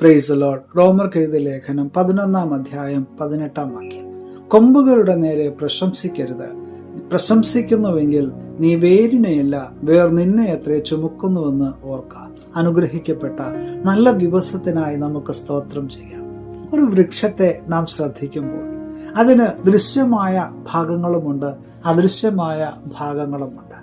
Price load റോമർക്ക് എഴുതിയ ലേഖനം പതിനൊന്നാം അധ്യായം പതിനെട്ടാം വാക്യം. കൊമ്പുകളുടെ നേരെ പ്രശംസിക്കരുത്. പ്രശംസിക്കുന്നുവെങ്കിൽ നീ വേരിനെയല്ല വേർ നിന്നെ എത്ര ചുമക്കുന്നുവെന്ന് ഓർക്ക. അനുഗ്രഹിക്കപ്പെട്ട നല്ല ദിവസത്തിനായി നമുക്ക് സ്തോത്രം ചെയ്യാം. ഒരു വൃക്ഷത്തെ നാം ശ്രദ്ധിക്കുമ്പോൾ അതിന് ദൃശ്യമായ ഭാഗങ്ങളുമുണ്ട് അദൃശ്യമായ ഭാഗങ്ങളുമുണ്ട്.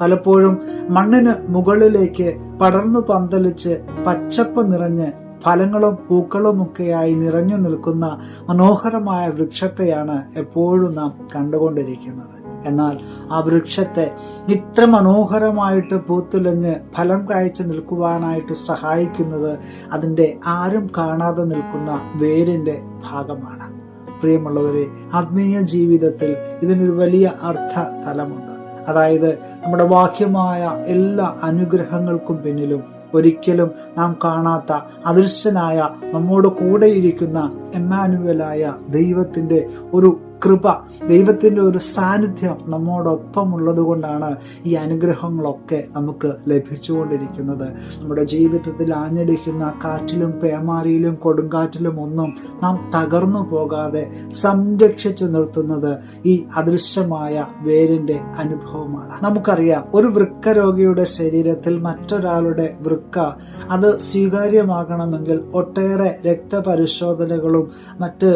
പലപ്പോഴും മണ്ണിന് മുകളിലേക്ക് പടർന്നു പന്തലിച്ച് പച്ചപ്പ് നിറഞ്ഞ് ഫലങ്ങളും പൂക്കളുമൊക്കെയായി നിറഞ്ഞു നിൽക്കുന്ന മനോഹരമായ വൃക്ഷത്തെയാണ് എപ്പോഴും നാം കണ്ടുകൊണ്ടിരിക്കുന്നത്. എന്നാൽ ആ വൃക്ഷത്തെ ഇത്ര മനോഹരമായിട്ട് പൂത്തുലഞ്ഞ് ഫലം കായ്ച്ചു നിൽക്കുവാനായിട്ട് സഹായിക്കുന്നത് അതിന്റെ ആരും കാണാതെ നിൽക്കുന്ന വേരിന്റെ ഭാഗമാണ്. പ്രിയമുള്ളവരെ ആത്മീയ ജീവിതത്തിൽ ഇതിനൊരു വലിയ അർത്ഥ തലമുണ്ട് അതായത് നമ്മുടെ ബാഹ്യമായ എല്ലാ അനുഗ്രഹങ്ങൾക്കും പിന്നിലും ഒരിക്കലും നാം കാണാത്ത അദൃശ്യനായ നമ്മോട് കൂടെയിരിക്കുന്ന എമ്മാനുവലായ ദൈവത്തിന്റെ ഒരു കൃപ ദൈവത്തിന്റെ ഒരു സാന്നിധ്യം നമ്മോടൊപ്പം ഉള്ളത് കൊണ്ടാണ് ഈ അനുഗ്രഹങ്ങളൊക്കെ നമുക്ക് ലഭിച്ചുകൊണ്ടിരിക്കുന്നത്. നമ്മുടെ ജീവിതത്തിൽ ആഞ്ഞടിക്കുന്ന കാറ്റിലും പേമാരിയിലും കൊടുങ്കാറ്റിലും ഒന്നും നാം തകർന്നു പോകാതെ സംരക്ഷിച്ചു നിർത്തുന്നത് ഈ അദൃശ്യമായ വേരിന്റെ അനുഭവമാണ്. നമുക്കറിയാം ഒരു വൃക്ക രോഗിയുടെ ശരീരത്തിൽ മറ്റൊരാളുടെ വൃക്ക അത് സ്വീകാര്യമാകണമെങ്കിൽ ഒട്ടേറെ രക്തപരിശോധനകളും മറ്റ്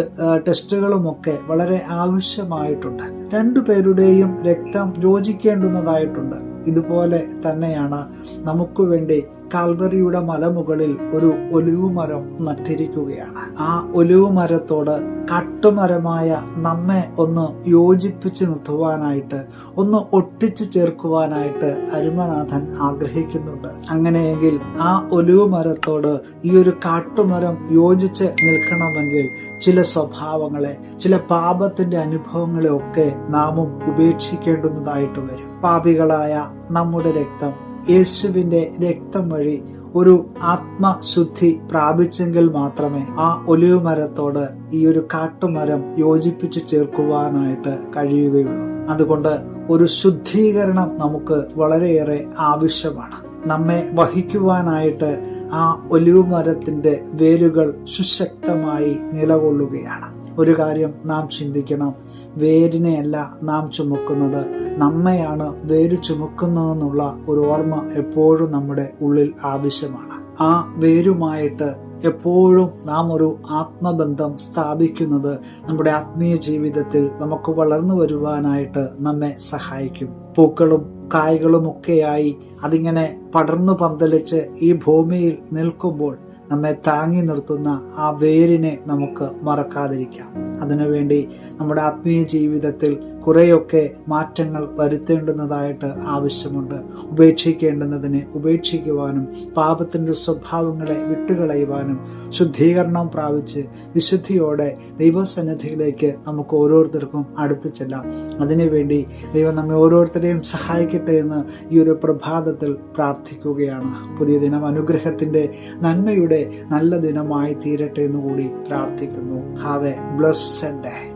ടെസ്റ്റുകളുമൊക്കെ വളരെ ആവശ്യമായിട്ടുണ്ട്. രണ്ടു പേരുടെയും രക്തം യോജിക്കേണ്ടുന്നതായിട്ടുണ്ട്. ഇതുപോലെ തന്നെയാണ്. നമുക്ക് വേണ്ടി കാൽവറിയുടെ മലമുകളിൽ ഒരു ഒലിവ് മരം നട്ടിരിക്കുകയാണ്. ആ ഒലിവ് മരത്തോട് കട്ടുമരമായ നമ്മെ ഒന്ന് യോജിപ്പിച്ച് നിർത്തുവാനായിട്ട് ഒന്ന് ഒട്ടിച്ചു ചേർക്കുവാനായിട്ട് അരുമനാഥൻ ആഗ്രഹിക്കുന്നുണ്ട്. അങ്ങനെയെങ്കിൽ ആ ഒലിവ് മരത്തോട് ഈ ഒരു കാട്ടുമരം യോജിച്ച് നിൽക്കണമെങ്കിൽ ചില സ്വഭാവങ്ങളെ ചില പാപത്തിന്റെ അനുഭവങ്ങളെ ഒക്കെ നാമും ഉപേക്ഷിക്കേണ്ടുന്നതായിട്ട് വരും. പാപികളായ നമ്മുടെ രക്തം. യേശുവിന്റെ രക്തം വഴി ഒരു ആത്മശുദ്ധി പ്രാപിച്ചെങ്കിൽ മാത്രമേ ആ ഒലിവ് മരത്തോട് ഈ ഒരു കാട്ടുമരം യോജിപ്പിച്ച് ചേർക്കുവാനായിട്ട് കഴിയുകയുള്ളൂ. അതുകൊണ്ട് ഒരു ശുദ്ധീകരണം നമുക്ക് വളരെയേറെ ആവശ്യമാണ്. നമ്മെ വഹിക്കുവാനായിട്ട് ആ ഒലിവ് മരത്തിന്റെ വേരുകൾ സുശക്തമായി നിലകൊള്ളുകയാണ്. ഒരു കാര്യം നാം ചിന്തിക്കണം. വേരിനെയല്ല നാം ചുമക്കുന്നത്. നമ്മയാണ് വേര് ചുമക്കുന്നതെന്നുള്ള ഒരു ഓർമ്മ എപ്പോഴും നമ്മുടെ ഉള്ളിൽ ആവശ്യമാണ്. ആ വേരുമായിട്ട് എപ്പോഴും നാം ഒരു ആത്മബന്ധം സ്ഥാപിക്കുന്നത് നമ്മുടെ ആത്മീയ ജീവിതത്തിൽ നമുക്ക് വളർന്നു വരുവാനായിട്ട് നമ്മെ സഹായിക്കും. പൂക്കളും കായ്കളുമൊക്കെയായി അതിങ്ങനെ പടർന്നു പന്തലിച്ച് ഈ ഭൂമിയിൽ നിൽക്കുമ്പോൾ നമ്മെ താങ്ങി നിർത്തുന്ന ആ വേരിനെ നമുക്ക് മറക്കാതിരിക്കാം. അതിനുവേണ്ടി നമ്മുടെ ആത്മീയ ജീവിതത്തിൽ കുറേയൊക്കെ മാറ്റങ്ങൾ വരുത്തേണ്ടുന്നതായിട്ട് ആവശ്യമുണ്ട്. ഉപേക്ഷിക്കേണ്ടുന്നതിനെ ഉപേക്ഷിക്കുവാനും പാപത്തിന്റെ സ്വഭാവങ്ങളെ വിട്ടുകളയുവാനും ശുദ്ധീകരണം പ്രാപിച്ച് വിശുദ്ധിയോടെ ദൈവസന്നിധിയിലേക്ക് നമുക്ക് ഓരോരുത്തർക്കും അടുത്തു ചെല്ലാം. അതിനുവേണ്ടി ദൈവം നമ്മെ ഓരോരുത്തരെയും സഹായിക്കട്ടെ എന്ന് ഈ ഒരു പ്രഭാതത്തിൽ പ്രാർത്ഥിക്കുകയാണ്. പുതിയ ദിനം അനുഗ്രഹത്തിന്റെ നന്മയുടെ നല്ല ദിനമായി തീരട്ടെ എന്ന് കൂടി പ്രാർത്ഥിക്കുന്നു. Have A blessed day